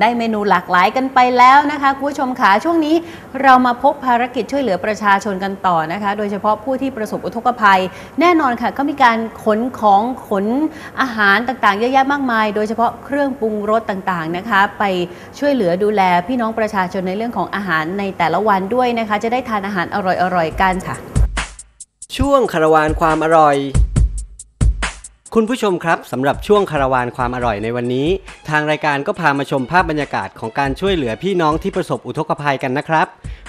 ได้เมนูหลากหลายกันไปแล้วนะคะคุณผู้ชมค่ะช่วงนี้เรามาพบภารกิจช่วยเหลือประชาชนกันต่อนะคะ โดยเฉพาะผู้ที่ประสบอุทกภัย แน่นอนค่ะก็มีการขนของขนอาหารต่างๆ เยอะแยะมากมาย โดยเฉพาะเครื่องปรุงรสต่างๆนะคะ ไปช่วยเหลือดูแลพี่น้องประชาชนในเรื่องของอาหารในแต่ละวันด้วยนะคะ จะได้ทานอาหารอร่อยๆกันค่ะ ช่วงคารวานความอร่อย คุณผู้ชมครับสำหรับช่วงคาราวานความอร่อยในวันนี้ ทางรายการก็พามาชมภาพบรรยากาศของการช่วยเหลือพี่น้องที่ประสบอุทกภัยกันนะครับ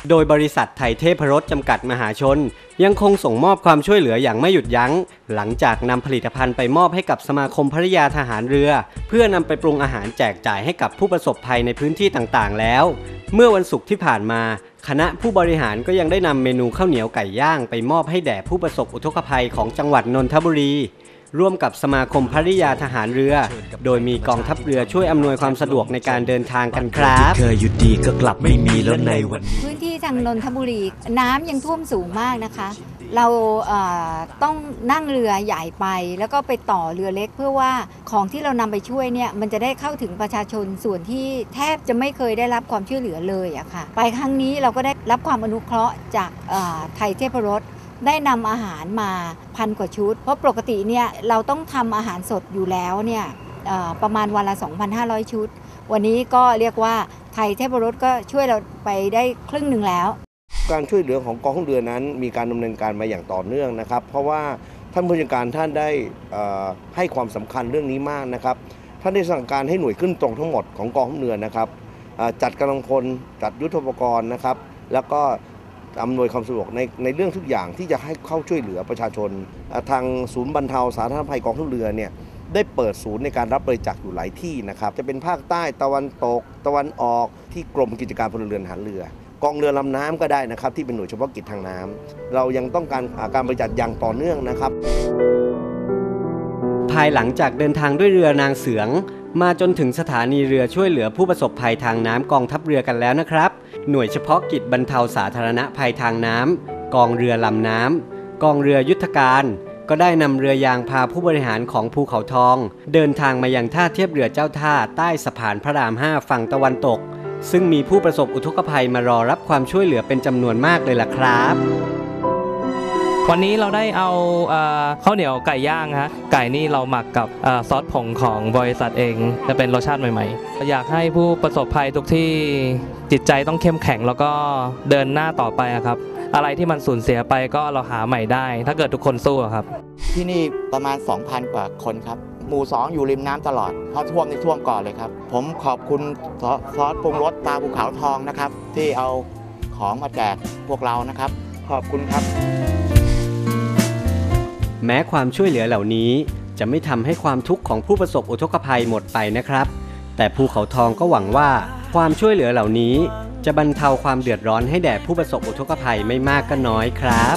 โดยบริษัทไทยเทพรสจำกัดมหาชน ยังคงส่งมอบความช่วยเหลืออย่างไม่หยุดยัง้ง หลังจากนำผลิตภัณฑ์ไปมอบให้กับสมาคมภริยาทหารเรือ เพื่อนำไปปรุงอาหารแจกจ่ายให้กับผู้ประสบภัยในพื้นที่ต่างๆ แล้ว เมื่อวันศุกร์ที่ผ่านมาคณะผู้บริหารก็ยังได้นำเมนูข้าวเหนียวไก่ย่างไปมอบให้แด่ผู้ประสบอุทกภัยของจังหวัดนนทบุรี ร่วมกับสมาคมภริยาทหารเรือ โดยมีกองทัพเรือช่วยอำนวยความสะดวกในการเดินทางกันครับเคยหยุดดีก็กลับไม่มีแล้วในวันนี้พื้นที่ทางนนทบุรีน้ำยังท่วมสูงมากนะคะ เราเอ่อต้องนั่งเรือใหญ่ไป แล้วก็ไปต่อเรือเล็กเพื่อว่าของที่เรานำไปช่วยเนี่ยมันจะได้เข้าถึงประชาชนส่วนที่แทบจะไม่เคยได้รับความช่วยเหลือเลยอะค่ะ ไปครั้งนี้เราก็ได้รับความอนุเคราะห์จากเอ่อไทยเทพรส ได้นำอาหารมาพันกว่าชุด เพราะปกติเนี่ยเราต้องทำอาหารสดอยู่แล้วเนี่ยประมาณวันละ 2,500 ชุด วันนี้ก็เรียกว่าไทยเทพรสก็ช่วยเราไปได้ครึ่งหนึ่งแล้ว การช่วยเหลือของกองทัพเรือนั้น มีการดำเนินการมาอย่างต่อเนื่องนะครับ เพราะว่าท่านผู้จัดการท่านได้ให้ความสำคัญเรื่องนี้มากนะครับท่านได้สั่งการให้หน่วยขึ้นตรงทั้งหมดของกองทัพเรือนะครับจัดกำลังพลจัดยุทธปกรณ์นะครับ แล้วก็ อำนวยความสะดวกในในเรื่องทุกอย่างที่จะให้เข้าช่วยเหลือประชาชน ทางศูนย์บรรเทาสาธารณภัยกองทัพเรือเนี่ยได้เปิดศูนย์ในการรับบริจาคอยู่หลายที่นะครับ จะเป็นภาคใต้ตะวันตก ตะวันออกที่กรมกิจการพลเรือนหารเรือกองเรือลำน้ำก็ได้นะครับที่เป็นหน่วยเฉพาะกิจทางน้ำเรายังต้องการการบริจาคอย่างต่อเนื่องนะครับ ภายหลังจากเดินทางด้วยเรือนางเสือง มาจนถึงสถานีเรือช่วยเหลือผู้ประสบภัยทางน้ำกองทัพเรือกันแล้วนะครับ หน่วยเฉพาะกิจบรรเทาสาธารณภัยทางน้ำกองเรือลำน้ำกองเรือยุทธการ ก็ได้นำเรือยางพาผู้บริหารของภูเขาทอง เดินทางมายังท่าเทียบเรือเจ้าท่าใต้สะพานพระราม5ฝั่งตะวันตก ซึ่งมีผู้ประสบอุทกภัยมารอรับความช่วยเหลือเป็นจำนวนมากเลยล่ะครับ วันนี้เราได้เอาเข้าวเหนียวไก่ย่างฮะไก่นี่เราหมักกับอซอสผงของบริษัทเอง จะเป็นรสชาติใหม่ๆ อยากให้ผู้ประสบภัยทุกที่จิตใจต้องเข้มแข็งแล้วก็เดินหน้าต่อไปครับ อะไรที่มันสูญเสียไปก็เราหาใหม่ได้ ถ้าเกิดทุกคนสู้ครับ ที่นี่ประมาณ 2,000 กว่าคนครับหมู่2อยู่ริมน้ำตลอดเพราะท่วมในท่วมก่อนเลยครับ ผมขอบคุณซอซอสปรุงรสตาภูเขาทองนะครับ ที่เอาของมาแจกพวกเรานะครับ ขอบคุณครับ แม้ความช่วยเหลือเหล่านี้จะไม่ทำให้ความทุกข์ของผู้ประสบอุทกภัยหมดไปนะครับ แต่ภูเขาทองก็หวังว่าความช่วยเหลือเหล่านี้ จะบรรเทาความเดือดร้อนให้แด่ผู้ประสบอุทกภัยไม่มากก็น้อยครับ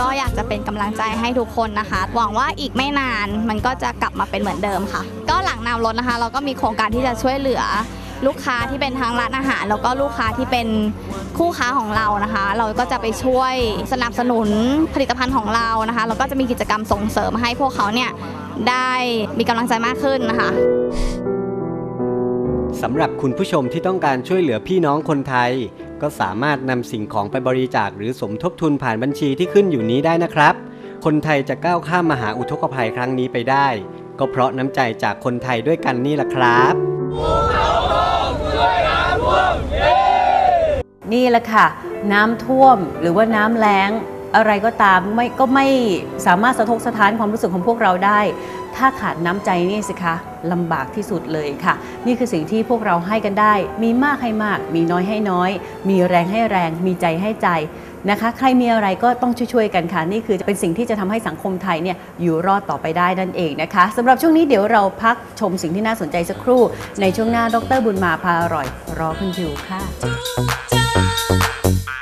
ก็อยากจะเป็นกำลังใจให้ทุกคนนะคะ หวังว่าอีกไม่นานมันก็จะกลับมาเป็นเหมือนเดิมค่ะ ก็หลังนำรถนะคะ เราก็มีโครงการที่จะช่วยเหลือ ลูกค้าที่เป็นทางร้านอาหาร แล้วก็ลูกค้าที่เป็น คู่ค้าของเรานะคะ เราก็จะไปช่วยสนับสนุนผลิตภัณฑ์ของเรานะคะแล้วก็จะมีกิจกรรมส่งเสริมให้พวกเขาเนี่ยได้มีกำลังใจมากขึ้นนะคะสำหรับคุณผู้ชมที่ต้องการช่วยเหลือพี่น้องคนไทย ก็สามารถนำสิ่งของไปบริจาคหรือสมทบทุนผ่านบัญชีที่ขึ้นอยู่นี้ได้นะครับ คนไทยจะก้าวข้ามมหาอุทกภัยครั้งนี้ไปได้ ก็เพราะน้ำใจจากคนไทยด้วยกันนี่แหละครับนี่ี่แหละค่ะ น้ำท่วมหรือว่าน้ำแล้งอะไรก็ตามไม่ก็ไม่สามารถสะทกสะท้านความรู้สึกของพวกเราได้ ถ้าขาดน้ำใจนี่สิคะลำบากที่สุดเลยค่ะ นี่คือสิ่งที่พวกเราให้กันได้ มีมากให้มาก มีน้อยให้น้อย มีแรงให้แรง มีใจให้ใจนะคะ ใครมีอะไรก็ต้องช่วยๆกันค่ะ นี่คือเป็นสิ่งที่จะทำให้สังคมไทยเนี่ยอยู่รอดต่อไปได้นั่นเองนะคะสำหรับช่วงนี้เดี๋ยวเราพักชมสิ่งที่น่าสนใจสักครู่ ในช่วงหน้าดรบุญมาพาอร่อยรอคุณอยู่ค่ะ Thank you.